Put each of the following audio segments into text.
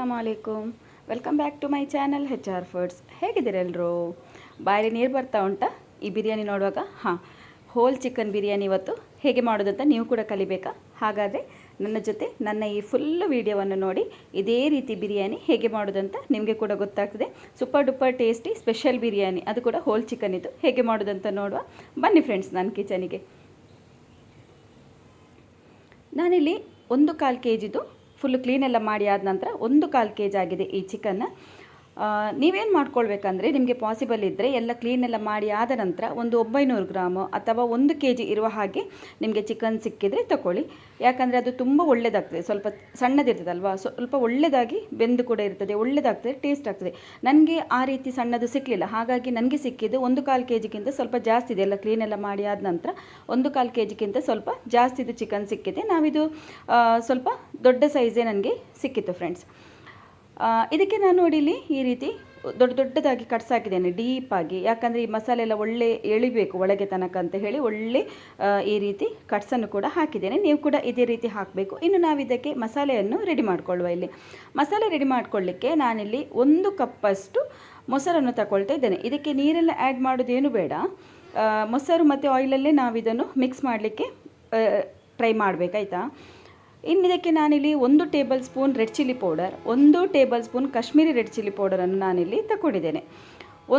ಅಸ್ಸಲಾಮ್ ಅಲೈಕುಮ್. Welcome back to my channel H R foods. ಹೇಗಿದ್ದೀರೆಲ್ಲರೂ ಬಾಯಲ್ಲಿ ನೀರು ಬರ್ತಾ ಉಂಟಾ? ಈ ಬಿರಿಯಾನಿ ನೋಡುವಾಗ? ಹಾಂ ಹೋಲ್ ಚಿಕನ್ ಬಿರಿಯಾನಿ ಇವತ್ತು. ಹೇಗೆ ಮಾಡೋದಂತ ನೀವು ಕೂಡ ಕಲಿಬೇಕಾ? ಹಾಗಾದರೆ ನನ್ನ ಜೊತೆ ನನ್ನ ಈ ಫುಲ್ ವಿಡಿಯೋವನ್ನು ನೋಡಿ ಇದೇ ರೀತಿ ಬಿರಿಯಾನಿ ಹೇಗೆ ಮಾಡೋದಂತ ನಿಮಗೆ ಕೂಡ ಗೊತ್ತಾಗ್ತದೆ. Super duper tasty special biryani. ಅದು ಕೂಡ ಹೋಲ್ ಚಿಕನ್ ಇದು. ಹೇಗೆ ಮಾಡೋದಂತ ನೋಡುವ? ಬನ್ನಿ ಫ್ರೆಂಡ್ಸ್ ನನ್ನ ಕಿಚನಿಗೆ ನಾನಿಲ್ಲಿ ಒಂದು ಕಾಲು ಕೆ ಜಿದು ಫುಲ್ ಕ್ಲೀನೆಲ್ಲ ಮಾಡಿ ಆದ ನಂತರ ಒಂದು ಕಾಲು ಕೆ ಜಿ ಆಗಿದೆ ಈ ಚಿಕನ್ನ. ನೀವೇನು ಮಾಡ್ಕೊಳ್ಬೇಕಂದ್ರೆ ನಿಮಗೆ ಪಾಸಿಬಲ್ ಇದ್ದರೆ ಎಲ್ಲ ಕ್ಲೀನೆಲ್ಲ ಮಾಡಿ ಆದ ನಂತರ ಒಂದು ಒಂಬೈನೂರು ಗ್ರಾಮು ಅಥವಾ ಒಂದು ಕೆ ಜಿ ಇರುವ ಹಾಗೆ ನಿಮಗೆ ಚಿಕನ್ ಸಿಕ್ಕಿದರೆ ತಗೊಳ್ಳಿ ಯಾಕಂದರೆ ಅದು ತುಂಬ ಒಳ್ಳೆಯದಾಗ್ತದೆ ಸ್ವಲ್ಪ ಸಣ್ಣದಿರ್ತದಲ್ವಾ? ಸ್ವಲ್ಪ ಒಳ್ಳೆಯದಾಗಿ ಬೆಂದು ಕೂಡ ಇರ್ತದೆ. ಒಳ್ಳೆಯದಾಗ್ತದೆ ಟೇಸ್ಟ್ ಆಗ್ತದೆ. ನನಗೆ ಆ ರೀತಿ ಸಣ್ಣದು ಸಿಕ್ಕಲಿಲ್ಲ ಹಾಗಾಗಿ ನನಗೆ ಸಿಕ್ಕಿದ್ದು ಒಂದು ಕಾಲು ಕೆ ಜಿಗಿಂತ ಸ್ವಲ್ಪ ಜಾಸ್ತಿ ಇದೆ. ಎಲ್ಲ ಕ್ಲೀನೆಲ್ಲ ಮಾಡಿ ಆದ ನಂತರ ಒಂದು ಕಾಲು ಕೆ ಜಿಗಿಂತ ಸ್ವಲ್ಪ ಜಾಸ್ತಿದು ಚಿಕನ್ ಸಿಕ್ಕಿದೆ. ನಾವಿದು ಸ್ವಲ್ಪ ದೊಡ್ಡ ಸೈಜೇ ನನಗೆ ಸಿಕ್ಕಿತ್ತು ಫ್ರೆಂಡ್ಸ್ ಇದಕ್ಕೆ ನಾನು ನೋಡಿ ಇಲ್ಲಿ ಈ ರೀತಿ ದೊಡ್ಡ ದೊಡ್ಡದಾಗಿ ಕಟ್ಸ್ ಹಾಕಿದ್ದೇನೆ ಡೀಪಾಗಿ ಯಾಕಂದರೆ ಈ ಮಸಾಲೆ ಎಲ್ಲ ಒಳ್ಳೆ ಎಳಿಬೇಕು ಒಳಗೆ ತನಕ ಅಂತ ಹೇಳಿ ಒಳ್ಳೆ ಈ ರೀತಿ ಕಟ್ಸನ್ನು ಕೂಡ ಹಾಕಿದ್ದೇನೆ. ನೀವು ಕೂಡ ಇದೇ ರೀತಿ ಹಾಕಬೇಕು. ಇನ್ನು ನಾವು ಇದಕ್ಕೆ ಮಸಾಲೆಯನ್ನು ರೆಡಿ ಮಾಡಿಕೊಳ್ಳುವ ಇಲ್ಲಿ. ಮಸಾಲೆ ರೆಡಿ ಮಾಡಿಕೊಳ್ಳಿಕ್ಕೆ ನಾನಿಲ್ಲಿ ಒಂದು ಕಪ್ಪಷ್ಟು ಮೊಸರನ್ನು ತಗೊಳ್ತಾ ಇದ್ದೇನೆ. ಇದಕ್ಕೆ ನೀರೆಲ್ಲ ಆ್ಯಡ್ ಮಾಡೋದೇನು ಬೇಡ. ಮೊಸರು ಮತ್ತು ಆಯಿಲಲ್ಲೇ ನಾವು ಇದನ್ನು ಮಿಕ್ಸ್ ಮಾಡಲಿಕ್ಕೆ ಟ್ರೈ ಮಾಡಬೇಕಾಯ್ತಾ? ಇನ್ನು ಇದಕ್ಕೆ ನಾನಿಲ್ಲಿ ಒಂದು tablespoon red chilli powder, ಒಂದು tablespoon Kashmiri red chilli ಪೌಡರನ್ನು ನಾನಿಲ್ಲಿ ತಗೊಂಡಿದ್ದೇನೆ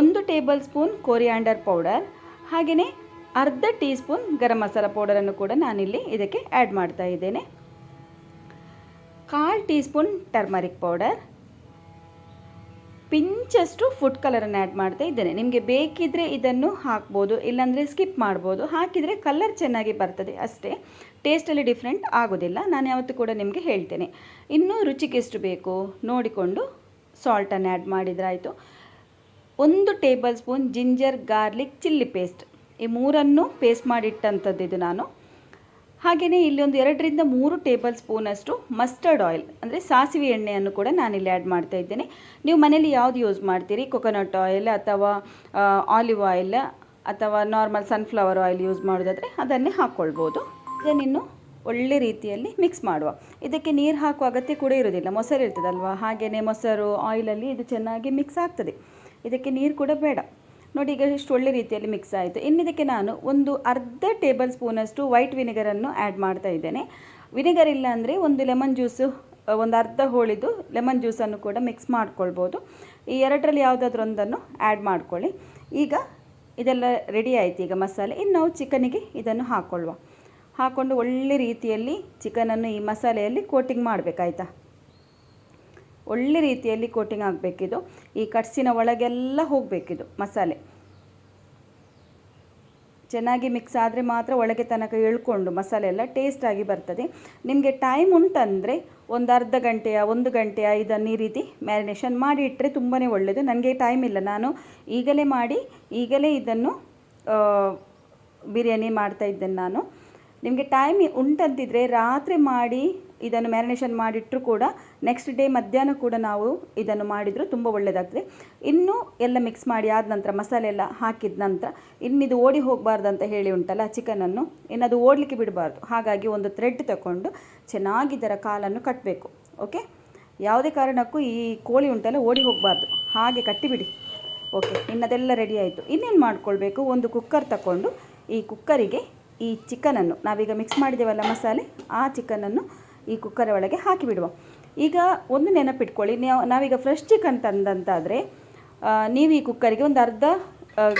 ಒಂದು ಟೇಬಲ್ ಸ್ಪೂನ್ ಕೊರಿಯಾಂಡರ್ ಪೌಡರ್ ಹಾಗೆಯೇ ಅರ್ಧ ಟೀ ಸ್ಪೂನ್ ಗರಂ ಮಸಾಲ ಪೌಡರನ್ನು ಕೂಡ ನಾನಿಲ್ಲಿ ಇದಕ್ಕೆ ಆ್ಯಡ್ ಮಾಡ್ತಾ ಇದ್ದೇನೆ. ಕಾಲು ಟೀ ಸ್ಪೂನ್ ಟರ್ಮರಿಕ್ ಪೌಡರ್ ಪಿಂಚಷ್ಟು ಫುಡ್ ಕಲರನ್ನು ಆ್ಯಡ್ ಮಾಡ್ತಾ ಇದ್ದೇನೆ. ನಿಮಗೆ ಬೇಕಿದ್ದರೆ ಇದನ್ನು ಹಾಕ್ಬೋದು, ಇಲ್ಲಾಂದರೆ ಸ್ಕಿಪ್ ಮಾಡ್ಬೋದು. ಹಾಕಿದರೆ ಕಲರ್ ಚೆನ್ನಾಗಿ ಬರ್ತದೆ ಅಷ್ಟೇ. ಟೇಸ್ಟಲ್ಲಿ ಡಿಫ್ರೆಂಟ್ ಆಗೋದಿಲ್ಲ. ನಾನು ಯಾವತ್ತೂ ಕೂಡ ನಿಮಗೆ ಹೇಳ್ತೇನೆ. ಇನ್ನೂ ರುಚಿಗೆ ಎಷ್ಟು ಬೇಕು ನೋಡಿಕೊಂಡು ಸಾಲ್ಟನ್ನು ಆ್ಯಡ್ ಮಾಡಿದ್ರಾಯಿತು. ಒಂದು tablespoon ginger garlic chilli paste. ಈ ಮೂರನ್ನು ಪೇಸ್ಟ್ ಮಾಡಿಟ್ಟಂಥದ್ದು ಇದು ನಾನು. ಹಾಗೆಯೇ ಇಲ್ಲಿ ಒಂದು ಎರಡರಿಂದ ಮೂರು ಟೇಬಲ್ ಸ್ಪೂನಷ್ಟು ಮಸ್ಟರ್ಡ್ ಆಯಿಲ್ ಅಂದರೆ ಸಾಸಿವೆ ಎಣ್ಣೆಯನ್ನು ಕೂಡ ನಾನಿಲ್ಲಿ ಆ್ಯಡ್ ಮಾಡ್ತಾ ಇದ್ದೇನೆ. ನೀವು ಮನೇಲಿ ಯಾವುದು ಯೂಸ್ ಮಾಡ್ತೀರಿ? ಕೊಕೊನಟ್ ಆಯಿಲ್ ಅಥವಾ ಆಲಿವ್ ಆಯಿಲ್ ಅಥವಾ ನಾರ್ಮಲ್ ಸನ್ಫ್ಲವರ್ ಆಯಿಲ್ ಯೂಸ್ ಮಾಡೋದಾದರೆ ಅದನ್ನೇ ಹಾಕ್ಕೊಳ್ಬೋದು ಇದನ್ನಿನ್ನು ಒಳ್ಳೆ ರೀತಿಯಲ್ಲಿ ಮಿಕ್ಸ್ ಮಾಡುವ. ಇದಕ್ಕೆ ನೀರು ಹಾಕುವ ಅಗತ್ಯ ಕೂಡ ಇರೋದಿಲ್ಲ ಮೊಸರು ಇರ್ತದಲ್ವ? ಹಾಗೆಯೇ ಮೊಸರು ಆಯಿಲಲ್ಲಿ ಇದು ಚೆನ್ನಾಗಿ ಮಿಕ್ಸ್ ಆಗ್ತದೆ. ಇದಕ್ಕೆ ನೀರು ಕೂಡ ಬೇಡ. ನೋಡಿ, ಈಗ ಇಷ್ಟು ಒಳ್ಳೆ ರೀತಿಯಲ್ಲಿ ಮಿಕ್ಸ್ ಆಯಿತು. ಇನ್ನಿದಕ್ಕೆ ನಾನು ಒಂದು ಅರ್ಧ ಟೇಬಲ್ ಸ್ಪೂನಷ್ಟು ವೈಟ್ ವಿನೆಗರನ್ನು ಆ್ಯಡ್ ಮಾಡ್ತಾ ಇದ್ದೇನೆ. ವಿನೆಗರ್ ಇಲ್ಲ ಅಂದರೆ ಒಂದು ಲೆಮನ್ ಜ್ಯೂಸು ಒಂದು ಅರ್ಧ ಹೋಳಿದು ಲೆಮನ್ ಜ್ಯೂಸನ್ನು ಕೂಡ ಮಿಕ್ಸ್ ಮಾಡ್ಕೊಳ್ಬೋದು. ಈ ಎರಡರಲ್ಲಿ ಯಾವುದಾದ್ರೂ ಒಂದನ್ನು ಆ್ಯಡ್ ಮಾಡ್ಕೊಳ್ಳಿ. ಈಗ ಇದೆಲ್ಲ ರೆಡಿ ಆಯಿತು ಈಗ ಮಸಾಲೆ. ಇನ್ನು ನಾವು ಚಿಕನಿಗೆ ಇದನ್ನು ಹಾಕ್ಕೊಳ್ಳುವ ಹಾಕ್ಕೊಂಡು ಒಳ್ಳೆ ರೀತಿಯಲ್ಲಿ ಚಿಕನನ್ನು ಈ ಮಸಾಲೆಯಲ್ಲಿ ಕೋಟಿಂಗ್ ಮಾಡಬೇಕಾಯ್ತಾ? ಒಳ್ಳೆ ರೀತಿಯಲ್ಲಿ ಕೋಟಿಂಗ್ ಆಗಬೇಕಿದು. ಈ ಕಟ್ಸಿನ ಒಳಗೆಲ್ಲ ಹೋಗಬೇಕಿದು ಮಸಾಲೆ. ಚೆನ್ನಾಗಿ ಮಿಕ್ಸ್ ಆದರೆ ಮಾತ್ರ ಒಳಗೆ ತನಕ ಎಳ್ಕೊಂಡು ಮಸಾಲೆ ಎಲ್ಲ ಟೇಸ್ಟಾಗಿ ಬರ್ತದೆ. ನಿಮಗೆ ಟೈಮ್ ಉಂಟಂದರೆ ಒಂದು ಅರ್ಧ ಗಂಟೆಯ, ಒಂದು ಗಂಟೆಯ ಇದನ್ನು ಈ ರೀತಿ ಮ್ಯಾರಿನೇಷನ್ ಮಾಡಿ ಇಟ್ಟರೆ ತುಂಬಾ ಒಳ್ಳೆಯದು ನನಗೆ ಟೈಮ್ ಇಲ್ಲ. ನಾನು ಈಗಲೇ ಮಾಡಿ, ಈಗಲೇ ಇದನ್ನು ಬಿರಿಯಾನಿ ಮಾಡ್ತಾ ಇದ್ದೇನೆ ನಾನು. ನಿಮಗೆ ಟೈಮ್ ಉಂಟಂತಿದ್ರೆ ರಾತ್ರಿ ಮಾಡಿ ಇದನ್ನು ಮ್ಯಾರಿನೇಷನ್ ಮಾಡಿಟ್ಟರು ಕೂಡ ನೆಕ್ಸ್ಟ್ ಡೇ ಮಧ್ಯಾಹ್ನ ಕೂಡ ನಾವು ಇದನ್ನು ಮಾಡಿದರೂ ತುಂಬ ಒಳ್ಳೆಯದಾಗ್ತದೆ ಇನ್ನೂ ಎಲ್ಲ ಮಿಕ್ಸ್ ಮಾಡಿ ಆದ ನಂತರ ಮಸಾಲೆ ಎಲ್ಲ ಹಾಕಿದ ನಂತರ ಇನ್ನಿದು ಓಡಿ ಹೋಗಬಾರ್ದು ಅಂತ ಹೇಳಿ ಉಂಟಲ್ಲ ಚಿಕನನ್ನು ಇನ್ನದು ಓಡಲಿಕ್ಕೆ ಬಿಡಬಾರ್ದು. ಹಾಗಾಗಿ ಒಂದು ಥ್ರೆಡ್ ತಗೊಂಡು ಚೆನ್ನಾಗಿ ಇದರ ಕಾಲನ್ನು ಕಟ್ಟಬೇಕು ಓಕೆ ಯಾವುದೇ ಕಾರಣಕ್ಕೂ ಈ ಕೋಳಿ ಉಂಟಲ್ಲ ಓಡಿ ಹೋಗಬಾರ್ದು. ಹಾಗೆ ಕಟ್ಟಿಬಿಡಿ. ಓಕೆ ಇನ್ನದೆಲ್ಲ ರೆಡಿ ಆಯಿತು. ಇನ್ನೇನು ಮಾಡ್ಕೊಳ್ಬೇಕು? ಒಂದು ಕುಕ್ಕರ್ ತಗೊಂಡು ಈ ಕುಕ್ಕರಿಗೆ ಈ ಚಿಕನನ್ನು ನಾವೀಗ ಮಿಕ್ಸ್ ಮಾಡಿದ್ದೇವಲ್ಲ ಮಸಾಲೆ, ಆ ಚಿಕನನ್ನು ಈ ಕುಕ್ಕರ್ ಒಳಗೆ ಹಾಕಿಬಿಡುವ. ಈಗ ಒಂದು ನೆನಪಿಟ್ಕೊಳ್ಳಿ ನೀವು ನಾವೀಗ ಫ್ರೆಶ್ ಚಿಕನ್ ತಂದಂತಾದರೆ ನೀವು ಈ ಕುಕ್ಕರಿಗೆ ಒಂದು ಅರ್ಧ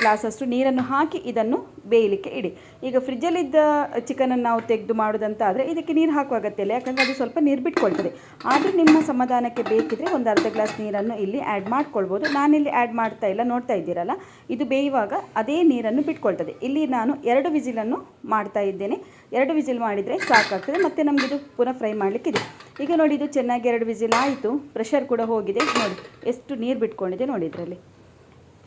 ಗ್ಲಾಸಷ್ಟು ನೀರನ್ನು ಹಾಕಿ ಇದನ್ನು ಬೇಯಲಿಕ್ಕೆ ಇಡಿ. ಈಗ ಫ್ರಿಜ್ಜಲ್ಲಿದ್ದ ಚಿಕನನ್ನು ನಾವು ತೆಗೆದು ಮಾಡೋದಂತಾದರೆ ಇದಕ್ಕೆ ನೀರು ಹಾಕುವ ಅಗತ್ಯ ಇಲ್ಲ ಯಾಕಂದರೆ ಅದು ಸ್ವಲ್ಪ ನೀರು ಬಿಟ್ಕೊಳ್ತದೆ. ಆದರೂ ನಿಮ್ಮ ಸಮಾಧಾನಕ್ಕೆ ಬೇಕಿದ್ರೆ ಒಂದು ಅರ್ಧ ಗ್ಲಾಸ್ ನೀರನ್ನು ಇಲ್ಲಿ ಆ್ಯಡ್ ಮಾಡ್ಕೊಳ್ಬೋದು. ನಾನಿಲ್ಲಿ ಆ್ಯಡ್ ಮಾಡ್ತಾ ಇಲ್ಲ, ನೋಡ್ತಾ ಇದ್ದೀರಲ್ಲ, ಇದು ಬೇಯುವಾಗ ಅದೇ ನೀರನ್ನು ಬಿಟ್ಕೊಳ್ತದೆ. ಇಲ್ಲಿ ನಾನು ಎರಡು ವಿಸಿಲನ್ನು ಮಾಡ್ತಾ ಇದ್ದೇನೆ. ಎರಡು ವಿಸಿಲ್ ಮಾಡಿದರೆ ಸಾಕಾಗ್ತದೆ, ಮತ್ತು ಇದು ಪುನಃ ಫ್ರೈ ಮಾಡಲಿಕ್ಕಿದೆ. ಈಗ ನೋಡಿ, ಇದು ಚೆನ್ನಾಗಿ ಎರಡು ವಿಜಿಲ್ ಆಯಿತು ಪ್ರೆಷರ್ ಕೂಡ ಹೋಗಿದೆ. ನೋಡಿ, ಎಷ್ಟು ನೀರು ಬಿಟ್ಕೊಂಡಿದೆ ನೋಡಿ ಇದರಲ್ಲಿ.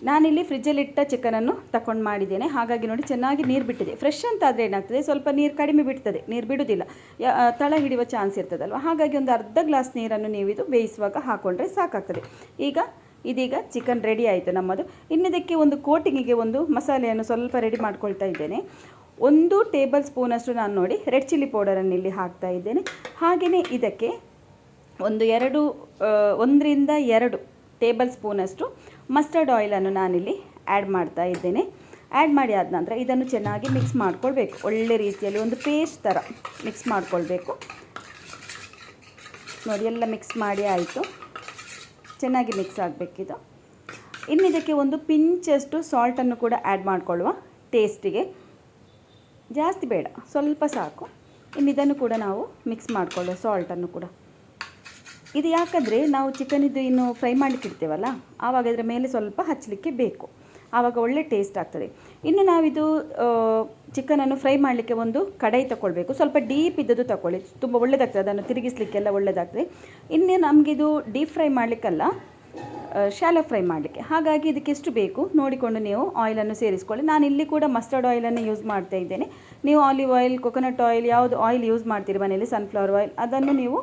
ನಾನಿಲ್ಲಿ ಫ್ರಿಜ್ಜಲ್ಲಿಟ್ಟ ಚಿಕನನ್ನು ತಗೊಂಡು ಮಾಡಿದ್ದೇನೆ. ಹಾಗಾಗಿ ನೋಡಿ ಚೆನ್ನಾಗಿ ನೀರು ಬಿಟ್ಟಿದೆ. ಫ್ರೆಶ್ ಅಂತ ಆದರೆ ಏನಾಗ್ತದೆ? ಸ್ವಲ್ಪ ನೀರು ಕಡಿಮೆ ಬಿಡ್ತದೆ. ನೀರು ಬಿಡುವುದಿಲ್ಲ ತಳ ಹಿಡಿಯುವ ಚಾನ್ಸ್ ಇರ್ತದಲ್ವ? ಹಾಗಾಗಿ ಒಂದು ಅರ್ಧ ಗ್ಲಾಸ್ ನೀರನ್ನು ನೀವು ಇದು ಬೇಯಿಸುವಾಗ ಹಾಕ್ಕೊಂಡ್ರೆ ಸಾಕಾಗ್ತದೆ. ಈಗ ಇದೀಗ ಚಿಕನ್ ರೆಡಿ ಆಯಿತು ನಮ್ಮದು. ಇನ್ನಿದಕ್ಕೆ ಒಂದು ಕೋಟಿಂಗಿಗೆ ಒಂದು ಮಸಾಲೆಯನ್ನು ಸ್ವಲ್ಪ ರೆಡಿ ಮಾಡ್ಕೊಳ್ತಾ ಇದ್ದೇನೆ. ಒಂದು ಟೇಬಲ್ ಸ್ಪೂನಷ್ಟು ನಾನು ನೋಡಿ ರೆಡ್ ಚಿಲ್ಲಿ ಪೌಡರನ್ನು ಇಲ್ಲಿ ಹಾಕ್ತಾ ಇದ್ದೇನೆ. ಹಾಗೆಯೇ ಇದಕ್ಕೆ ಒಂದು ಎರಡು ಒಂದರಿಂದ ಎರಡು ಟೇಬಲ್ ಸ್ಪೂನಷ್ಟು ಮಸ್ಟರ್ಡ್ ಆಯಿಲನ್ನು ನಾನಿಲ್ಲಿ ಆ್ಯಡ್ ಮಾಡ್ತಾ ಇದ್ದೇನೆ. ಆ್ಯಡ್ ಮಾಡಿ ಆದ ನಂತರ ಇದನ್ನು ಚೆನ್ನಾಗಿ ಮಿಕ್ಸ್ ಮಾಡ್ಕೊಳ್ಬೇಕು. ಒಳ್ಳೆ ರೀತಿಯಲ್ಲಿ ಒಂದು ಪೇಸ್ಟ್ ಥರ ಮಿಕ್ಸ್ ಮಾಡ್ಕೊಳ್ಬೇಕು. ನೋಡಿ, ಎಲ್ಲ ಮಿಕ್ಸ್ ಮಾಡಿ ಆಯಿತು. ಚೆನ್ನಾಗಿ ಮಿಕ್ಸ್ ಆಗಬೇಕಿದು ಇನ್ನು ಇದಕ್ಕೆ ಒಂದು ಪಿಂಚಷ್ಟು ಸಾಲ್ಟನ್ನು ಕೂಡ ಆ್ಯಡ್ ಮಾಡಿಕೊಳ್ಳುವ ಟೇಸ್ಟಿಗೆ ಜಾಸ್ತಿ ಬೇಡ, ಸ್ವಲ್ಪ ಸಾಕು. ಇನ್ನು ಇದನ್ನು ಕೂಡ ನಾವು ಮಿಕ್ಸ್ ಮಾಡಿಕೊಳ್ಳುವ ಸಾಲ್ಟನ್ನು ಕೂಡ. ಇದು ಯಾಕಂದರೆ ನಾವು ಚಿಕನಿದ್ದು ಇನ್ನು ಫ್ರೈ ಮಾಡಲಿಕ್ಕೆ ಇಡ್ತೇವಲ್ಲ ಆವಾಗ ಅದರ ಮೇಲೆ ಸ್ವಲ್ಪ ಹಚ್ಚಲಿಕ್ಕೆ ಬೇಕು. ಆವಾಗ ಒಳ್ಳೆ ಟೇಸ್ಟ್ ಆಗ್ತದೆ. ಇನ್ನು ನಾವಿದು ಚಿಕನನ್ನು ಫ್ರೈ ಮಾಡಲಿಕ್ಕೆ ಒಂದು ಕಡಾಯಿ ತಗೊಳ್ಬೇಕು ಸ್ವಲ್ಪ ಡೀಪ್ ಇದ್ದದ್ದು ತಗೊಳ್ಳಿ ತುಂಬ ಒಳ್ಳೆಯದಾಗ್ತದೆ ಅದನ್ನು ತಿರುಗಿಸ್ಲಿಕ್ಕೆಲ್ಲ ಒಳ್ಳೆಯದಾಗ್ತದೆ ಇನ್ನು ನಮಗಿದು ಡೀಪ್ ಫ್ರೈ ಮಾಡಲಿಕ್ಕಲ್ಲ ಶಾಲೋ ಫ್ರೈ ಮಾಡಲಿಕ್ಕೆ. ಹಾಗಾಗಿ ಇದಕ್ಕೆ ಎಷ್ಟು ಬೇಕು? ನೋಡಿಕೊಂಡು ನೀವು ಆಯಿಲನ್ನು ಸೇರಿಸ್ಕೊಳ್ಳಿ. ನಾನು ಇಲ್ಲಿ ಕೂಡ ಮಸ್ಟರ್ಡ್ ಆಯಿಲನ್ನು ಯೂಸ್ ಮಾಡ್ತಾ ಇದ್ದೇನೆ. ನೀವು ಆಲಿವ್ ಆಯಿಲ್ ಕೊಕೊನಟ್ ಆಯಿಲ್ ಯಾವುದು ಆಯಿಲ್ ಯೂಸ್ ಮಾಡ್ತೀರಿ ಮನೇಲಿ ಸನ್ಫ್ಲವರ್ ಆಯಿಲ್ ಅದನ್ನು ನೀವು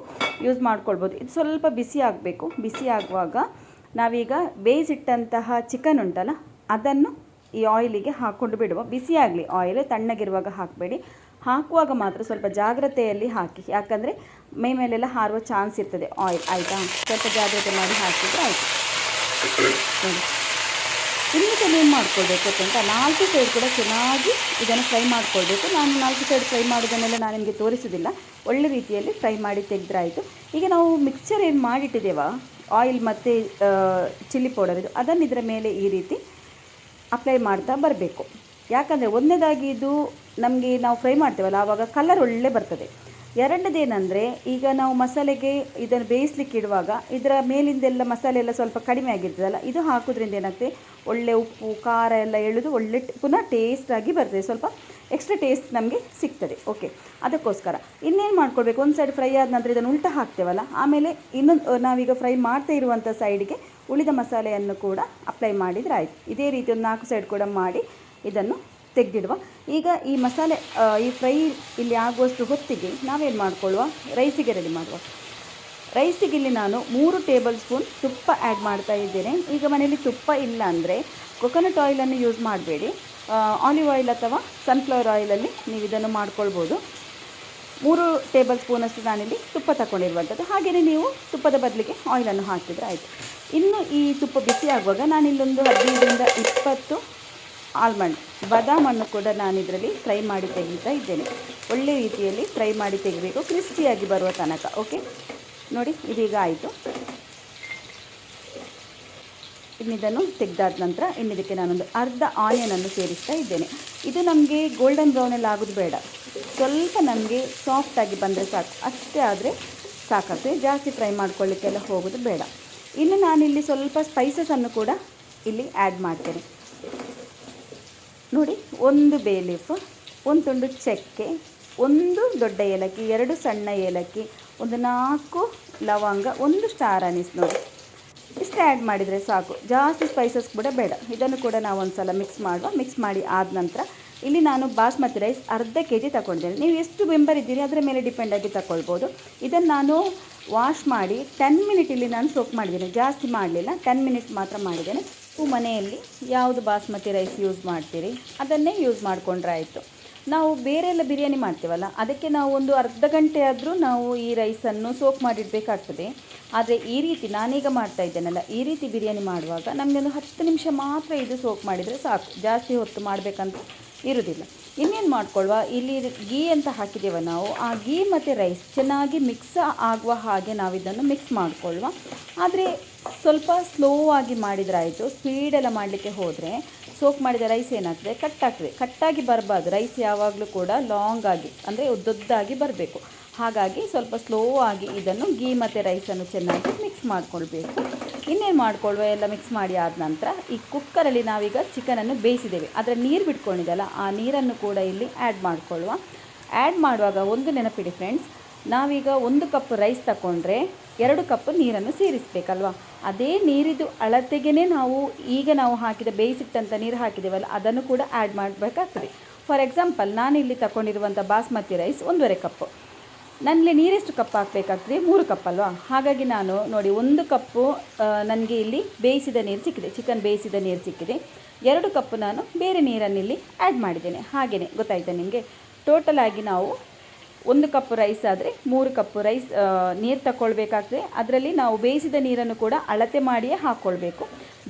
ಯೂಸ್ ಮಾಡ್ಕೊಳ್ಬೋದು. ಇದು ಸ್ವಲ್ಪ ಬಿಸಿ ಆಗಬೇಕು. ಬಿಸಿ ಆಗುವಾಗ ನಾವೀಗ ಬೇಯಿಸಿಟ್ಟಂತಹ ಚಿಕನ್ ಉಂಟಲ್ಲ, ಅದನ್ನು ಈ ಆಯಿಲಿಗೆ ಹಾಕ್ಕೊಂಡು ಬಿಡುವ. ಬಿಸಿಯಾಗಲಿ ಆಯಿಲ್ ತಣ್ಣಗಿರುವಾಗ ಹಾಕಬೇಡಿ. ಹಾಕುವಾಗ ಮಾತ್ರ ಸ್ವಲ್ಪ ಜಾಗ್ರತೆಯಲ್ಲಿ ಹಾಕಿ. ಯಾಕಂದರೆ ಮೈ ಮೇಲೆಲ್ಲ ಹಾರುವ ಚಾನ್ಸ್ ಇರ್ತದೆ. ಆಯಿಲ್, ಆಯಿತಾ? ಸ್ವಲ್ಪ ಜಾಗ್ರತೆ ಮಾಡಿ ಹಾಕಿದರೆ ಆಯಿತು. ಇನ್ನು ಏನು ಮಾಡ್ಕೊಳ್ಬೇಕು ಅಂತ ನಾಲ್ಕು ಸೈಡ್ ಕೂಡ ಚೆನ್ನಾಗಿ ಇದನ್ನು ಫ್ರೈ ಮಾಡ್ಕೊಳ್ಬೇಕು. ನಾನು ನಾಲ್ಕು ಸೈಡ್ ಫ್ರೈ ಮಾಡೋದನ್ನೆಲ್ಲ ನಾನು ನಿಮಗೆ ತೋರಿಸೋದಿಲ್ಲ ಒಳ್ಳೆ ರೀತಿಯಲ್ಲಿ ಫ್ರೈ ಮಾಡಿ ತೆಗೆದ್ರಾಯಿತು. ಈಗ ನಾವು ಮಿಕ್ಸ್ಚರ್ ಏನು ಮಾಡಿಟ್ಟಿದ್ದೇವ? ಆಯಿಲ್ ಮತ್ತು ಚಿಲ್ಲಿ ಪೌಡರ್ ಇದು. ಅದನ್ನು ಇದರ ಮೇಲೆ ಈ ರೀತಿ ಅಪ್ಲೈ ಮಾಡ್ತಾ ಬರಬೇಕು. ಯಾಕಂದರೆ ಒಂದನೇದಾಗಿ ಇದು ನಮಗೆ ನಾವು ಫ್ರೈ ಮಾಡ್ತೇವಲ್ಲ, ಆವಾಗ ಕಲರ್ ಒಳ್ಳೆ ಬರ್ತದೆ. ಎರಡನೇದೇನೆಂದರೆ, ಈಗ ನಾವು ಮಸಾಲೆಗೆ ಇದನ್ನು ಬೇಯಿಸ್ಲಿಕ್ಕೆ ಇಡುವಾಗ ಇದರ ಮೇಲಿಂದೆಲ್ಲ ಮಸಾಲೆ ಎಲ್ಲ ಸ್ವಲ್ಪ ಕಡಿಮೆ ಆಗಿರ್ತದಲ್ಲ, ಇದು ಹಾಕೋದ್ರಿಂದ ಏನಾಗ್ತದೆ? ಒಳ್ಳೆ ಉಪ್ಪು, ಖಾರ ಎಲ್ಲ ಎಳೆದು ಒಳ್ಳೆ ಪುನಃ ಟೇಸ್ಟಾಗಿ ಬರ್ತದೆ, ಸ್ವಲ್ಪ ಎಕ್ಸ್ಟ್ರಾ ಟೇಸ್ಟ್ ನಮಗೆ ಸಿಗ್ತದೆ ಓಕೆ ಅದಕ್ಕೋಸ್ಕರ ಇನ್ನೇನು ಮಾಡ್ಕೊಳ್ಬೇಕು ಒಂದು ಸೈಡ್ ಫ್ರೈ ಆದ ನಂತರ ಇದನ್ನು ಉಲ್ಟ ಹಾಕ್ತೇವಲ್ಲ, ಆಮೇಲೆ ಇನ್ನೊಂದು ನಾವೀಗ ಫ್ರೈ ಮಾಡ್ತಾ ಇರುವಂಥ ಸೈಡಿಗೆ ಉಳಿದ ಮಸಾಲೆಯನ್ನು ಕೂಡ ಅಪ್ಲೈ ಮಾಡಿದರೆ ಆಯಿತು. ಇದೇ ರೀತಿ ಒಂದು ನಾಲ್ಕು ಸೈಡ್ ಕೂಡ ಮಾಡಿ ಇದನ್ನು ತೆಗೆದಿಡುವ. ಈಗ ಈ ಮಸಾಲೆ ಈ ಫ್ರೈ ಇಲ್ಲಿ ಆಗುವಷ್ಟು ಹೊತ್ತಿಗೆ ನಾವೇನು ಮಾಡಿಕೊಳ್ಳುವ? ರೈಸಿಗೆ ರೆಡಿ ಮಾಡುವ. ರೈಸಿಗೆ ಇಲ್ಲಿ ನಾನು ಮೂರು ಟೇಬಲ್ ಸ್ಪೂನ್ ತುಪ್ಪ ಆ್ಯಡ್ ಮಾಡ್ತಾ ಇದ್ದೇನೆ. ಈಗ ಮನೆಯಲ್ಲಿ ತುಪ್ಪ ಇಲ್ಲ ಅಂದರೆ ಕೊಕೊನಟ್ ಆಯಿಲನ್ನು ಯೂಸ್ ಮಾಡಬೇಡಿ. ಆಲಿವ್ ಆಯಿಲ್ ಅಥವಾ ಸನ್ಫ್ಲವರ್ ಆಯಿಲಲ್ಲಿ ನೀವು ಇದನ್ನು ಮಾಡ್ಕೊಳ್ಬೋದು. ಮೂರು ಟೇಬಲ್ ಸ್ಪೂನಷ್ಟು ನಾನಿಲ್ಲಿ ತುಪ್ಪ ತಗೊಂಡಿರುವಂಥದ್ದು ಹಾಗೆಯೇ ನೀವು ತುಪ್ಪದ ಬದಲಿಗೆ ಆಯಿಲನ್ನು ಹಾಕಿದರೆ ಆಯಿತು. ಇನ್ನು ಈ ತುಪ್ಪ ಬಿಸಿ ಆಗುವಾಗ ನಾನಿಲ್ಲೊಂದು ಹದಿನೈದರಿಂದ ಇಪ್ಪತ್ತು ಆಲ್ಮಂಡ್. ಬಾದಾಮನ್ನು ಕೂಡ ನಾನು ಇದರಲ್ಲಿ ಫ್ರೈ ಮಾಡಿ ತೆಗಿತಾ ಇದ್ದೇನೆ. ಒಳ್ಳೆ ರೀತಿಯಲ್ಲಿ ಫ್ರೈ ಮಾಡಿ ತೆಗಿಬೇಕು. ಕ್ರಿಸ್ಪಿಯಾಗಿ ಬರುವ ತನಕ, ಓಕೆ? ನೋಡಿ, ಇದೀಗ ಆಯಿತು. ಇನ್ನಿದನ್ನು ತೆಗೆದಾದ ನಂತರ ಇನ್ನಿದಕ್ಕೆ ನಾನೊಂದು ಅರ್ಧ ಆನಿಯನನ್ನು ಸೇರಿಸ್ತಾ ಇದ್ದೇನೆ. ಇದು ನಮಗೆ ಗೋಲ್ಡನ್ ಬ್ರೌನಲ್ಲಿ ಆಗೋದು ಬೇಡ. ಸ್ವಲ್ಪ ನಮಗೆ ಸಾಫ್ಟಾಗಿ ಬಂದರೆ ಸಾಕು. ಅಷ್ಟೇ ಆದರೆ ಸಾಕಾಗ್ತದೆ ಜಾಸ್ತಿ ಫ್ರೈ ಮಾಡ್ಕೊಳ್ಳಿಕ್ಕೆಲ್ಲ ಹೋಗೋದು ಬೇಡ. ಇನ್ನು ನಾನಿಲ್ಲಿ ಸ್ವಲ್ಪ ಸ್ಪೈಸಸನ್ನು ಕೂಡ ಇಲ್ಲಿ ಆ್ಯಡ್ ಮಾಡ್ತೇನೆ. ನೋಡಿ, ಒಂದು ಬೇ ಲೀಫ್ ಒಂದು ತುಂಡು ಚಕ್ಕೆ, ಒಂದು ದೊಡ್ಡ ಏಲಕ್ಕಿ, ಎರಡು ಸಣ್ಣ ಏಲಕ್ಕಿ, ಒಂದು ನಾಲ್ಕು ಲವಂಗ, ಒಂದು ಸ್ಟಾರ್ ಅನಿಸ್ ನೋಡಿ. ಇಷ್ಟು ಆ್ಯಡ್ ಮಾಡಿದರೆ ಸಾಕು. ಜಾಸ್ತಿ ಸ್ಪೈಸಸ್ ಕೂಡ ಬೇಡ. ಇದನ್ನು ಕೂಡ ನಾವು ಒಂದು ಸಲ ಮಿಕ್ಸ್ ಮಾಡುವ. ಮಿಕ್ಸ್ ಮಾಡಿ ಆದ ನಂತರ ಇಲ್ಲಿ ನಾನು ಬಾಸ್ಮತಿ ರೈಸ್ ಅರ್ಧ ಕೆ ಜಿ ತಗೊಂಡಿದ್ದೇನೆ ನೀವು ಎಷ್ಟು ಮೆಂಬರ್ ಇದ್ದೀರಿ ಅದರ ಮೇಲೆ ಡಿಪೆಂಡ್ ಆಗಿ ತಗೊಳ್ಬೋದು ಇದನ್ನು ನಾನು ವಾಶ್ ಮಾಡಿ ಟೆನ್ ಮಿನಿಟ್ ಇಲ್ಲಿ ನಾನು ಸೋಕ್ ಮಾಡಿದ್ದೇನೆ. ಜಾಸ್ತಿ ಮಾಡಲಿಲ್ಲ. ಟೆನ್ ಮಿನಿಟ್ ಮಾತ್ರ ಮಾಡಿದ್ದೇನೆ. ನೀವು ಮನೆಯಲ್ಲಿ ಯಾವುದು ಬಾಸ್ಮತಿ ರೈಸ್ ಯೂಸ್ ಮಾಡ್ತೀರಿ? ಅದನ್ನೇ ಯೂಸ್ ಮಾಡಿಕೊಂಡ್ರೆ ಆಯಿತು. ನಾವು ಬೇರೆ ಎಲ್ಲ ಬಿರಿಯಾನಿ ಮಾಡ್ತೀವಲ್ಲ, ಅದಕ್ಕೆ ನಾವು ಒಂದು ಅರ್ಧ ಗಂಟೆ ಆದರೂ ನಾವು ಈ ರೈಸನ್ನು ಸೋಕ್ ಮಾಡಿಡಬೇಕಾಗ್ತದೆ. ಆದರೆ ಈ ರೀತಿ ನಾನೀಗ ಮಾಡ್ತಾ ಇದ್ದೇನಲ್ಲ, ಈ ರೀತಿ ಬಿರಿಯಾನಿ ಮಾಡುವಾಗ ನಮಗೆ ಒಂದು ಹತ್ತು ನಿಮಿಷ ಮಾತ್ರ ಇದು ಸೋಕ್ ಮಾಡಿದರೆ ಸಾಕು. ಜಾಸ್ತಿ ಹೊತ್ತು ಮಾಡಬೇಕಂತ ಇರುವುದಿಲ್ಲ. ಇನ್ನೇನು ಮಾಡ್ಕೊಳ್ವಾ? ಇಲ್ಲಿ ಗೀ ಅಂತ ಹಾಕಿದ್ದೇವೆ ನಾವು. ಆ ಗೀ ಮತ್ತು ರೈಸ್ ಚೆನ್ನಾಗಿ ಮಿಕ್ಸ್ ಆಗುವ ಹಾಗೆ ನಾವು ಇದನ್ನು ಮಿಕ್ಸ್ ಮಾಡ್ಕೊಳ್ವ. ಆದರೆ ಸ್ವಲ್ಪ ಸ್ಲೋ ಆಗಿ ಮಾಡಿದರೆ ಆಯಿತು ಸ್ಪೀಡೆಲ್ಲ ಮಾಡಲಿಕ್ಕೆ ಹೋದರೆ ಸೋಕ್ ಮಾಡಿದ ರೈಸ್ ಏನಾಗ್ತದೆ? ಕಟ್ಟಾಗ್ತದೆ. ಕಟ್ಟಾಗಿ ಬರಬಾರ್ದು. ರೈಸ್ ಯಾವಾಗಲೂ ಕೂಡ ಲಾಂಗ್ ಆಗಿ, ಅಂದರೆ ಉದ್ದುದ್ದಾಗಿ ಬರಬೇಕು. ಹಾಗಾಗಿ ಸ್ವಲ್ಪ ಸ್ಲೋ ಆಗಿ ಇದನ್ನು ಗೀ ಮತ್ತು ರೈಸನ್ನು ಚೆನ್ನಾಗಿ ಮಿಕ್ಸ್ ಮಾಡಿಕೊಳ್ಬೇಕು. ಇನ್ನೇನು ಮಾಡ್ಕೊಳ್ಳುವ ಎಲ್ಲ ಮಿಕ್ಸ್ ಮಾಡಿ ಆದ ನಂತರ ಈ ಕುಕ್ಕರಲ್ಲಿ ನಾವೀಗ ಚಿಕನನ್ನು ಬೇಯಿಸಿದ್ದೇವೆ. ಅದರ ನೀರು ಬಿಟ್ಕೊಂಡಿದ್ದಲ್ಲ, ಆ ನೀರನ್ನು ಕೂಡ ಇಲ್ಲಿ ಆ್ಯಡ್ ಮಾಡಿಕೊಳ್ಳುವ. ಆ್ಯಡ್ ಮಾಡುವಾಗ ಒಂದು ನೆನಪಿಡಿ ಫ್ರೆಂಡ್ಸ್ ನಾವೀಗ ಒಂದು ಕಪ್ ರೈಸ್ ತಗೊಂಡ್ರೆ ಎರಡು ಕಪ್ ನೀರನ್ನು ಸೇರಿಸಬೇಕಲ್ವಾ? ಅದೇ ನೀರಿದು ಅಳತೆಗೇ ನಾವು ಈಗ ನಾವು ಹಾಕಿದ ಬೇಯಿಸಿಟ್ಟಂಥ ನೀರು ಹಾಕಿದ್ದೇವಲ್ಲ, ಅದನ್ನು ಕೂಡ ಆ್ಯಡ್ ಮಾಡಬೇಕಾಗ್ತದೆ. ಫಾರ್ ಎಕ್ಸಾಂಪಲ್ ನಾನಿಲ್ಲಿ ತಗೊಂಡಿರುವಂಥ ಬಾಸ್ಮತಿ ರೈಸ್ ಒಂದೂವರೆ ಕಪ್ಪು ನನ್ನಲ್ಲಿ ನೀರೆಷ್ಟು ಕಪ್ ಹಾಕಬೇಕಾಗ್ತದೆ? ಮೂರು ಕಪ್ ಅಲ್ವಾ? ಹಾಗಾಗಿ ನಾನು ನೋಡಿ ಒಂದು ಕಪ್ಪು ನನಗೆ ಇಲ್ಲಿ ಬೇಯಿಸಿದ ನೀರು ಸಿಕ್ಕಿದೆ. ಚಿಕನ್ ಬೇಯಿಸಿದ ನೀರು ಸಿಕ್ಕಿದೆ. ಎರಡು ಕಪ್ ನಾನು ಬೇರೆ ನೀರನ್ನು ಇಲ್ಲಿ ಆ್ಯಡ್ ಮಾಡಿದ್ದೇನೆ. ಹಾಗೆಯೇ ಗೊತ್ತಾಯ್ತಾ ನಿಮಗೆ? ಟೋಟಲ್ ಆಗಿ ನಾವು ಒಂದು ಕಪ್ ರೈಸ್ ಆದರೆ ಮೂರು ಕಪ್ ರೈಸ್ ನೀರು ತಗೊಳ್ಬೇಕಾಗ್ತದೆ ಅದರಲ್ಲಿ ನಾವು ಬೇಯಿಸಿದ ನೀರನ್ನು ಕೂಡ ಅಳತೆ ಮಾಡಿಯೇ ಹಾಕ್ಕೊಳ್ಬೇಕು.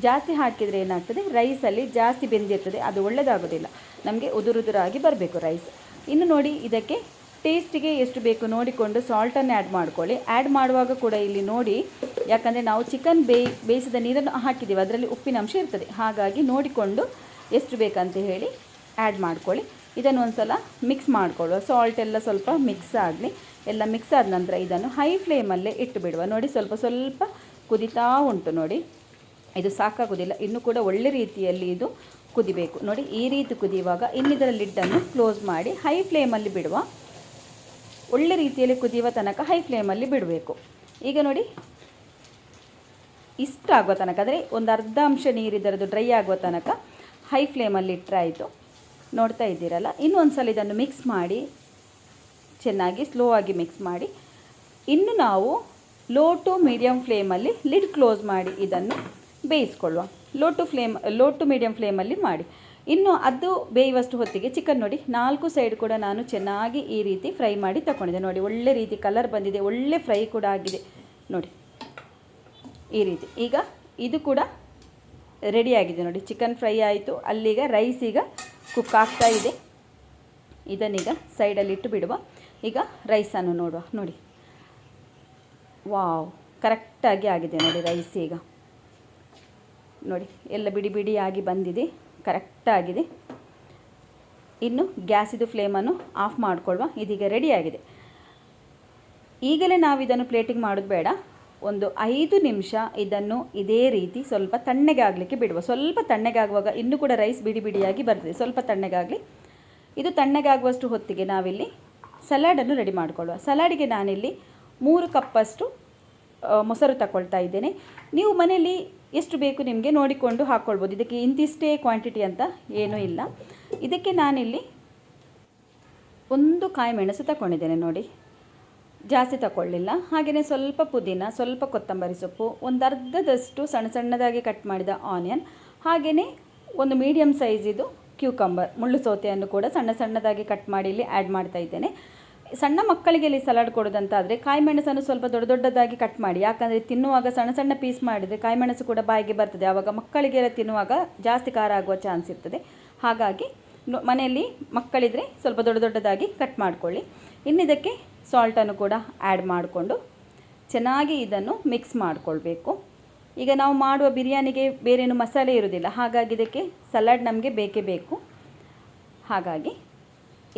ಜಾಸ್ತಿ ಹಾಕಿದರೆ ಏನಾಗ್ತದೆ? ರೈಸಲ್ಲಿ ಜಾಸ್ತಿ ಬೆಂದಿರ್ತದೆ. ಅದು ಒಳ್ಳೆಯದಾಗೋದಿಲ್ಲ ನಮಗೆ ಉದುರುದುರಾಗಿ ಬರಬೇಕು ರೈಸ್ ಇನ್ನು ನೋಡಿ ಇದಕ್ಕೆ ಟೇಸ್ಟಿಗೆ ಎಷ್ಟು ಬೇಕು ನೋಡಿಕೊಂಡು ಸಾಲ್ಟನ್ನು ಆ್ಯಡ್ ಮಾಡ್ಕೊಳ್ಳಿ. ಆ್ಯಡ್ ಮಾಡುವಾಗ ಕೂಡ ಇಲ್ಲಿ ನೋಡಿ, ಯಾಕಂದರೆ ನಾವು ಚಿಕನ್ ಬೇಯ್ ಬೇಯಿಸಿದ ನೀರನ್ನು ಹಾಕಿದ್ದೀವಿ, ಅದರಲ್ಲಿ ಉಪ್ಪಿನ ಅಂಶ ಇರ್ತದೆ. ಹಾಗಾಗಿ ನೋಡಿಕೊಂಡು ಎಷ್ಟು ಬೇಕಂತ ಹೇಳಿ ಆ್ಯಡ್ ಮಾಡ್ಕೊಳ್ಳಿ. ಇದನ್ನು ಒಂದು ಸಲ ಮಿಕ್ಸ್ ಮಾಡಿಕೊಳ್ಳುವ. ಸಾಲ್ಟ್ ಎಲ್ಲ ಸ್ವಲ್ಪ ಮಿಕ್ಸ್ ಆಗಲಿ, ಎಲ್ಲ ಮಿಕ್ಸ್ ಆದ ನಂತರ ಇದನ್ನು ಹೈ ಫ್ಲೇಮಲ್ಲೇ ಇಟ್ಟು ಬಿಡುವ ನೋಡಿ, ಸ್ವಲ್ಪ ಸ್ವಲ್ಪ ಕುದಿತಾ ಉಂಟು ನೋಡಿ. ಇದು ಸಾಕಾಗೋದಿಲ್ಲ. ಇನ್ನೂ ಕೂಡ ಒಳ್ಳೆ ರೀತಿಯಲ್ಲಿ ಇದು ಕುದಿಬೇಕು. ನೋಡಿ, ಈ ರೀತಿ ಕುದಿಯುವಾಗ ಇನ್ನಿದರ ಲಿಡ್ಡನ್ನು ಕ್ಲೋಸ್ ಮಾಡಿ ಹೈ ಫ್ಲೇಮಲ್ಲಿ ಬಿಡುವ ಒಳ್ಳೆ ರೀತಿಯಲ್ಲಿ ಕುದಿಯುವ ತನಕ ಹೈ ಫ್ಲೇಮಲ್ಲಿ ಬಿಡಬೇಕು. ಈಗ ನೋಡಿ, ಇಷ್ಟ ಆಗುವ ತನಕ, ಅಂದರೆ ಒಂದು ಅರ್ಧ ಅಂಶ ನೀರಿದ್ದರದು ಡ್ರೈ ಆಗುವ ತನಕ ಹೈ ಫ್ಲೇಮಲ್ಲಿ ಇಟ್ಟರೆ ಆಯಿತು. ನೋಡ್ತಾ ಇದ್ದೀರಲ್ಲ ಇನ್ನೊಂದು ಸಲ ಇದನ್ನು ಮಿಕ್ಸ್ ಮಾಡಿ, ಚೆನ್ನಾಗಿ ಸ್ಲೋ ಆಗಿ ಮಿಕ್ಸ್ ಮಾಡಿ, ಇನ್ನು ನಾವು ಲೋ ಟು ಮೀಡಿಯಮ್ ಫ್ಲೇಮಲ್ಲಿ ಲಿಡ್ ಕ್ಲೋಸ್ ಮಾಡಿ ಇದನ್ನು ಬೇಯಿಸ್ಕೊಳ್ಳುವ. Low to flame low to medium ಫ್ಲೇಮಲ್ಲಿ ಮಾಡಿ. ಇನ್ನು ಅದು ಬೇಯುವಷ್ಟು ಹೊತ್ತಿಗೆ ಚಿಕನ್ ನೋಡಿ, ನಾಲ್ಕು ಸೈಡ್ ಕೂಡ ನಾನು ಚೆನ್ನಾಗಿ ಈ ರೀತಿ ಫ್ರೈ ಮಾಡಿ ತಗೊಂಡಿದ್ದೆ ನೋಡಿ, ಒಳ್ಳೆ ರೀತಿ ಕಲರ್ ಬಂದಿದೆ, ಒಳ್ಳೆ ಫ್ರೈ ಕೂಡ ಆಗಿದೆ. ನೋಡಿ, ಈ ರೀತಿ. ಈಗ ಇದು ಕೂಡ ರೆಡಿಯಾಗಿದೆ ನೋಡಿ ಚಿಕನ್ ಫ್ರೈ ಆಯಿತು. ಅಲ್ಲಿಗ ರೈಸ್ ಈಗ ಕುಕ್ ಆಗ್ತಾ ಇದೆ. ಇದನ್ನೀಗ ಸೈಡಲ್ಲಿ ಇಟ್ಟು ಬಿಡುವ. ಈಗ ರೈಸನ್ನು ನೋಡುವ. ನೋಡಿ. ವಾವ್ ಕರೆಕ್ಟಾಗಿ ಆಗಿದೆ ನೋಡಿ ರೈಸ್ ಈಗ. ನೋಡಿ, ಎಲ್ಲ ಬಿಡಿ ಬಿಡಿಯಾಗಿ ಬಂದಿದೆ. ಕರೆಕ್ಟಾಗಿದೆ. ಇನ್ನು ಗ್ಯಾಸಿದು ಫ್ಲೇಮನ್ನು ಆಫ್ ಮಾಡಿಕೊಳ್ಳುವ ಇದೀಗ ರೆಡಿಯಾಗಿದೆ ಈಗಲೇ ನಾವು ಇದನ್ನು ಪ್ಲೇಟಿಂಗ್ ಮಾಡೋದು ಬೇಡ. ಒಂದು ಐದು ನಿಮಿಷ ಇದನ್ನು ಇದೇ ರೀತಿ ಸ್ವಲ್ಪ ತಣ್ಣಗಾಗಲಿಕ್ಕೆ ಬಿಡುವ. ಸ್ವಲ್ಪ ತಣ್ಣಗಾಗುವಾಗ ಇನ್ನೂ ಕೂಡ ರೈಸ್ ಬಿಡಿ ಬಿಡಿಯಾಗಿ ಬರ್ತದೆ. ಸ್ವಲ್ಪ ತಣ್ಣಗಾಗಲಿ. ಇದು ತಣ್ಣಗಾಗುವಷ್ಟು ಹೊತ್ತಿಗೆ ನಾವಿಲ್ಲಿ ಸಲಾಡನ್ನು ರೆಡಿ ಮಾಡಿಕೊಳ್ಳುವ. ಸಲಾಡಿಗೆ ನಾನಿಲ್ಲಿ ಮೂರು ಕಪ್ಪಷ್ಟು ಮೊಸರು ತಗೊಳ್ತಾ ಇದ್ದೇನೆ. ನೀವು ಮನೆಯಲ್ಲಿ ಎಷ್ಟು ಬೇಕು ನಿಮಗೆ ನೋಡಿಕೊಂಡು ಹಾಕ್ಕೊಳ್ಬೋದು ಇದಕ್ಕೆ ಇಂತಿಷ್ಟೇ ಕ್ವಾಂಟಿಟಿ ಅಂತ ಏನೂ ಇಲ್ಲ. ಇದಕ್ಕೆ ನಾನಿಲ್ಲಿ ಒಂದು ಕಾಯಿ ಮೆಣಸು ತಗೊಂಡಿದ್ದೇನೆ ನೋಡಿ. ಜಾಸ್ತಿ ತಗೊಳ್ಳಿಲ್ಲ ಹಾಗೆಯೇ ಸ್ವಲ್ಪ ಪುದೀನ, ಸ್ವಲ್ಪ ಕೊತ್ತಂಬರಿ ಸೊಪ್ಪು, ಒಂದು ಅರ್ಧದಷ್ಟು ಸಣ್ಣ ಸಣ್ಣದಾಗಿ ಕಟ್ ಮಾಡಿದ ಆನಿಯನ್ ಹಾಗೆಯೇ ಒಂದು ಮೀಡಿಯಮ್ ಸೈಜಿದು ಕ್ಯೂಕಂಬರ್ ಮುಳ್ಳು ಸೌತೆಯನ್ನು ಕೂಡ ಸಣ್ಣ ಸಣ್ಣದಾಗಿ ಕಟ್ ಮಾಡಿ ಇಲ್ಲಿ ಆ್ಯಡ್ ಮಾಡ್ತಾ ಇದ್ದೇನೆ. ಸಣ್ಣ ಮಕ್ಕಳಿಗೆ ಇಲ್ಲಿ ಸಲಾಡ್ ಕೊಡೋದಂತಾದರೆ ಕಾಯಿ ಮೆಣಸನ್ನು ಸ್ವಲ್ಪ ದೊಡ್ಡ ದೊಡ್ಡದಾಗಿ ಕಟ್ ಮಾಡಿ. ಯಾಕಂದರೆ ತಿನ್ನುವಾಗ ಸಣ್ಣ ಸಣ್ಣ ಪೀಸ್ ಮಾಡಿದರೆ ಕಾಯಿ ಮೆಣಸು ಕೂಡ ಬಾಯಿಗೆ ಬರ್ತದೆ. ಆವಾಗ ಮಕ್ಕಳಿಗೆಲ್ಲ ತಿನ್ನುವಾಗ ಜಾಸ್ತಿ ಖಾರ ಆಗುವ ಚಾನ್ಸ್ ಇರ್ತದೆ. ಹಾಗಾಗಿ ಮನೆಯಲ್ಲಿ ಮಕ್ಕಳಿದ್ರೆ ಸ್ವಲ್ಪ ದೊಡ್ಡ ದೊಡ್ಡದಾಗಿ ಕಟ್ ಮಾಡಿಕೊಳ್ಳಿ. ಇನ್ನಿದಕ್ಕೆ ಸಾಲ್ಟನ್ನು ಕೂಡ ಆ್ಯಡ್ ಮಾಡಿಕೊಂಡು ಚೆನ್ನಾಗಿ ಇದನ್ನು ಮಿಕ್ಸ್ ಮಾಡಿಕೊಳ್ಬೇಕು. ಈಗ ನಾವು ಮಾಡುವ ಬಿರಿಯಾನಿಗೆ ಬೇರೇನು ಮಸಾಲೆ ಇರೋದಿಲ್ಲ ಹಾಗಾಗಿ ಇದಕ್ಕೆ ಸಲಾಡ್ ನಮಗೆ ಬೇಕೇ ಬೇಕು. ಹಾಗಾಗಿ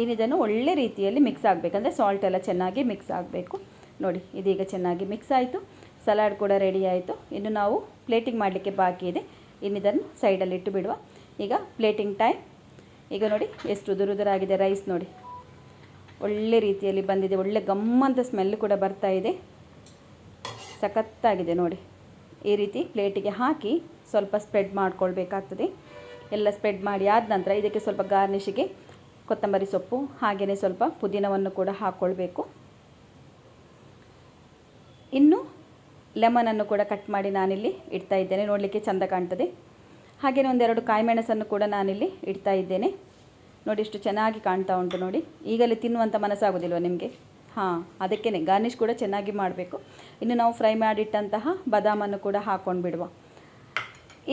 ಇನ್ನಿದನ್ನು ಒಳ್ಳೆ ರೀತಿಯಲ್ಲಿ ಮಿಕ್ಸ್ ಆಗಬೇಕಂದ್ರೆ ಸಾಲ್ಟ್ ಎಲ್ಲ ಚೆನ್ನಾಗಿ ಮಿಕ್ಸ್ ಆಗಬೇಕು. ನೋಡಿ, ಇದೀಗ ಚೆನ್ನಾಗಿ ಮಿಕ್ಸ್ ಆಯಿತು. ಸಲಾಡ್ ಕೂಡ ರೆಡಿ ಆಯಿತು. ಇನ್ನು ನಾವು ಪ್ಲೇಟಿಂಗ್ ಮಾಡಲಿಕ್ಕೆ ಬಾಕಿ ಇದೆ. ಇನ್ನಿದನ್ನು ಸೈಡಲ್ಲಿ ಇಟ್ಟು ಬಿಡುವ ಈಗ ಪ್ಲೇಟಿಂಗ್ ಟೈಮ್ ಈಗ ನೋಡಿ, ಎಷ್ಟು ಉದುರುದುರಾಗಿದೆ ರೈಸ್ ನೋಡಿ. ಒಳ್ಳೆ ರೀತಿಯಲ್ಲಿ ಬಂದಿದೆ. ಒಳ್ಳೆ ಗಮ್ಮಂತ ಸ್ಮೆಲ್ ಕೂಡ ಬರ್ತಾ ಇದೆ. ಸಖತ್ತಾಗಿದೆ ನೋಡಿ. ಈ ರೀತಿ ಪ್ಲೇಟಿಗೆ ಹಾಕಿ ಸ್ವಲ್ಪ ಸ್ಪ್ರೆಡ್ ಮಾಡ್ಕೊಳ್ಬೇಕಾಗ್ತದೆ. ಎಲ್ಲ ಸ್ಪ್ರೆಡ್ ಮಾಡಿ ಆದ ನಂತರ ಇದಕ್ಕೆ ಸ್ವಲ್ಪ ಗಾರ್ನಿಷಿಗೆ ಕೊತ್ತಂಬರಿ ಸೊಪ್ಪು, ಹಾಗೆಯೇ ಸ್ವಲ್ಪ ಪುದೀನವನ್ನು ಕೂಡ ಹಾಕ್ಕೊಳ್ಬೇಕು ಇನ್ನು ಲೆಮನನ್ನು ಕೂಡ ಕಟ್ ಮಾಡಿ ನಾನಿಲ್ಲಿ ಇಡ್ತಾ ಇದ್ದೇನೆ. ನೋಡಲಿಕ್ಕೆ ಚೆಂದ ಕಾಣ್ತದೆ. ಹಾಗೆಯೇ ಒಂದೆರಡು ಕಾಯಿಮೆಣಸನ್ನು ಕೂಡ ನಾನಿಲ್ಲಿ ಇಡ್ತಾ ಇದ್ದೇನೆ. ನೋಡಿ, ಇಷ್ಟು ಚೆನ್ನಾಗಿ ಕಾಣ್ತಾ ಉಂಟು ನೋಡಿ. ಈಗಲೇ ತಿನ್ನುವಂಥ ಮನಸ್ಸಾಗೋದಿಲ್ವ ನಿಮಗೆ? ಹಾಂ ಅದಕ್ಕೇ ಗಾರ್ನಿಷ್ ಕೂಡ ಚೆನ್ನಾಗಿ ಮಾಡಬೇಕು. ಇನ್ನು ನಾವು ಫ್ರೈ ಮಾಡಿಟ್ಟಂತಹ ಬದಾಮನ್ನು ಕೂಡ ಹಾಕ್ಕೊಂಡು ಬಿಡುವ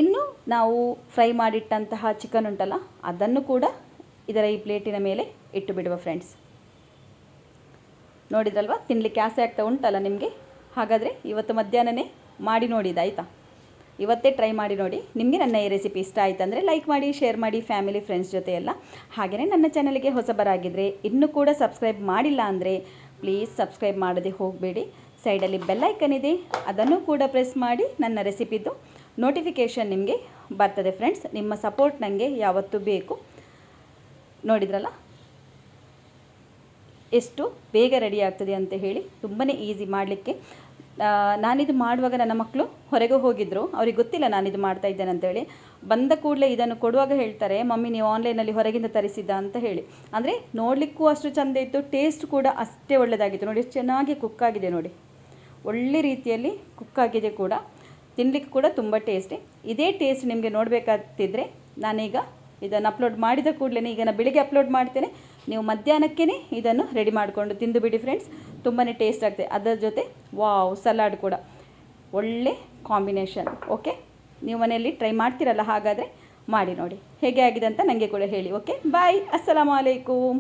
ಇನ್ನು ನಾವು ಫ್ರೈ ಮಾಡಿಟ್ಟಂತಹ ಚಿಕನ್ ಉಂಟಲ್ಲ, ಅದನ್ನು ಕೂಡ ಇದರ ಈ ಪ್ಲೇಟಿನ ಮೇಲೆ ಇಟ್ಟು ಬಿಡುವ ಫ್ರೆಂಡ್ಸ್ ನೋಡಿದ್ರಲ್ವ? ತಿನ್ನಲಿಕ್ಕೆ ಆಸೆ ಆಗ್ತಾ ಉಂಟಲ್ಲ ನಿಮಗೆ? ಹಾಗಾದರೆ ಇವತ್ತು ಮಧ್ಯಾಹ್ನನೇ ಮಾಡಿ ನೋಡಿದಾಯಿತಾ? ಇವತ್ತೇ ಟ್ರೈ ಮಾಡಿ ನೋಡಿ. ನಿಮಗೆ ನನ್ನ ಈ ರೆಸಿಪಿ ಇಷ್ಟ ಆಯ್ತಂದರೆ ಲೈಕ್ ಮಾಡಿ ಶೇರ್ ಮಾಡಿ ಫ್ಯಾಮಿಲಿ ಫ್ರೆಂಡ್ಸ್ ಜೊತೆ ಎಲ್ಲ ಹಾಗೆಯೇ ನನ್ನ ಚಾನಲ್ಗೆ ಹೊಸಬರಾಗಿದ್ದರೆ ಇನ್ನೂ ಕೂಡ ಸಬ್ಸ್ಕ್ರೈಬ್ ಮಾಡಿಲ್ಲ ಅಂದರೆ ಪ್ಲೀಸ್ ಸಬ್ಸ್ಕ್ರೈಬ್ ಮಾಡೋದೇ ಹೋಗಬೇಡಿ. ಸೈಡಲ್ಲಿ ಬೆಲ್ಲೈಕನ್ ಇದೆ, ಅದನ್ನು ಕೂಡ ಪ್ರೆಸ್ ಮಾಡಿ ನನ್ನ ರೆಸಿಪಿದು ನೋಟಿಫಿಕೇಷನ್ ನಿಮಗೆ ಬರ್ತದೆ ಫ್ರೆಂಡ್ಸ್ ನಿಮ್ಮ ಸಪೋರ್ಟ್ ನನಗೆ ಯಾವತ್ತೂ ಬೇಕು. ನೋಡಿದ್ರಲ್ಲ? ಎಷ್ಟು ಬೇಗ ರೆಡಿ ಆಗ್ತದೆ ಅಂತ ಹೇಳಿ ತುಂಬಾ ಈಸಿ ಮಾಡಲಿಕ್ಕೆ. ನಾನಿದು ಮಾಡುವಾಗ ನನ್ನ ಮಕ್ಕಳು ಹೊರಗೆ ಹೋಗಿದ್ದರು ಅವ್ರಿಗೆ ಗೊತ್ತಿಲ್ಲ ನಾನಿದು ಮಾಡ್ತಾ ಇದ್ದೇನೆ ಅಂತೇಳಿ ಬಂದ ಕೂಡಲೇ ಇದನ್ನು ಕೊಡುವಾಗ ಹೇಳ್ತಾರೆ, ಮಮ್ಮಿ, ನೀವು ಆನ್ಲೈನಲ್ಲಿ ಹೊರಗಿಂದ ತರಿಸಿದ್ದ ಅಂತ ಹೇಳಿ. ಅಂದರೆ ನೋಡಲಿಕ್ಕೂ ಅಷ್ಟು ಚೆಂದ ಇತ್ತು ಟೇಸ್ಟ್ ಕೂಡ ಅಷ್ಟೇ ಒಳ್ಳೆಯದಾಗಿತ್ತು ನೋಡಿ ಚೆನ್ನಾಗಿ ಕುಕ್ ಆಗಿದೆ ನೋಡಿ. ಒಳ್ಳೆ ರೀತಿಯಲ್ಲಿ ಕುಕ್ ಆಗಿದೆ ಕೂಡ. ತಿನ್ನಲಿಕ್ಕೆ ಕೂಡ ತುಂಬ ಟೇಸ್ಟಿ ಇದೇ ಟೇಸ್ಟ್ ನಿಮಗೆ ನೋಡಬೇಕಾಗ್ತಿದ್ರೆ ನಾನೀಗ ಇದನ್ನು ಅಪ್ಲೋಡ್ ಮಾಡಿದ ಕೂಡಲೇ ಈಗ ನಾನು ಬೆಳಿಗ್ಗೆ ಅಪ್ಲೋಡ್ ಮಾಡ್ತೇನೆ. ನೀವು ಮಧ್ಯಾಹ್ನಕ್ಕೇ ಇದನ್ನು ರೆಡಿ ಮಾಡಿಕೊಂಡು ತಿಂದು ಬಿಡಿ ಫ್ರೆಂಡ್ಸ್ ತುಂಬಾ ಟೇಸ್ಟ್ ಆಗ್ತದೆ. ಅದರ ಜೊತೆ ವಾವ್ ಸಲಾಡ್ ಕೂಡ. ಒಳ್ಳೆ ಕಾಂಬಿನೇಷನ್ ಓಕೆ ನೀವು ಮನೆಯಲ್ಲಿ ಟ್ರೈ ಮಾಡ್ತೀರಲ್ಲ ಹಾಗಾದರೆ ಮಾಡಿ ನೋಡಿ. ಹೇಗೆ ಆಗಿದೆ ಅಂತ ನನಗೆ ಕೂಡ ಹೇಳಿ ಓಕೆ ಬಾಯ್ ಅಸ್ಸಲಾಮು ಅಲೈಕುಮ್